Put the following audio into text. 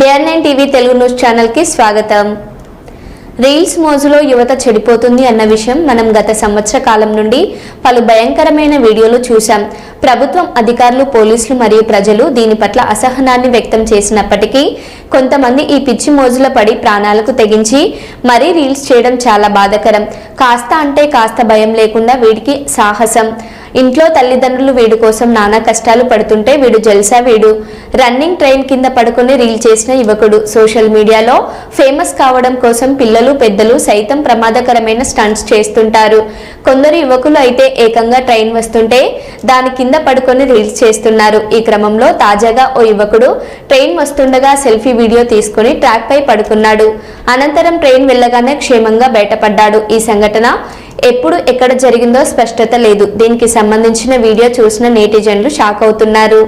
BRN TV Telugu news ఛానల్కి స్వాగతం. Reels మోజులో యువత చెడిపోతుంది అన్న విషయం మనం గత సంవత్సర కాలం నుండి పలు భయంకరమైన వీడియోలు చూశాం. ప్రభుత్వం అధికారులు పోలీసులు మరియు ప్రజలు దీని పట్ల అసహనాన్ని వ్యక్తం చేసినప్పటికీ కొంతమంది ఈ పిచ్చి మోజుల పడి ప్రాణాలకు తెగించి మరీ రీల్స్ చేయడం చాలా బాధకరం. కాస్త అంటే కాస్త భయం లేకుండా వీడికి సాహసం. ఇంట్లో తల్లిదండ్రులు వీడి కోసం నానా కష్టాలు పడుతుంటే వీడు జల్సా వీడు. రన్నింగ్ ట్రైన్ కింద పడుకుని రీల్ చేసిన యువకుడు. సోషల్ మీడియాలో ఫేమస్ కావడం కోసం పిల్లలు పెద్దలు సైతం ప్రమాదకరమైన స్టంట్స్ చేస్తుంటారు. కొందరు యువకులు అయితే ఏకంగా ట్రైన్ వస్తుంటే దాని కింద పడుకొని రీల్స్ చేస్తున్నారు. ఈ క్రమంలో తాజాగా ఓ యువకుడు ట్రైన్ వస్తుండగా సెల్ఫీ వీడియో తీసుకుని ట్రాక్ పై పడుకున్నాడు. అనంతరం ట్రైన్ వెళ్ళగానే క్షేమంగా బయటపడ్డాడు. ఈ సంఘటన ఎప్పుడు ఎక్కడ జరిగిందో స్పష్టత లేదు. దీనికి సంబంధించిన వీడియో చూసిన నేటిజన్లు షాక్ అవుతున్నారు.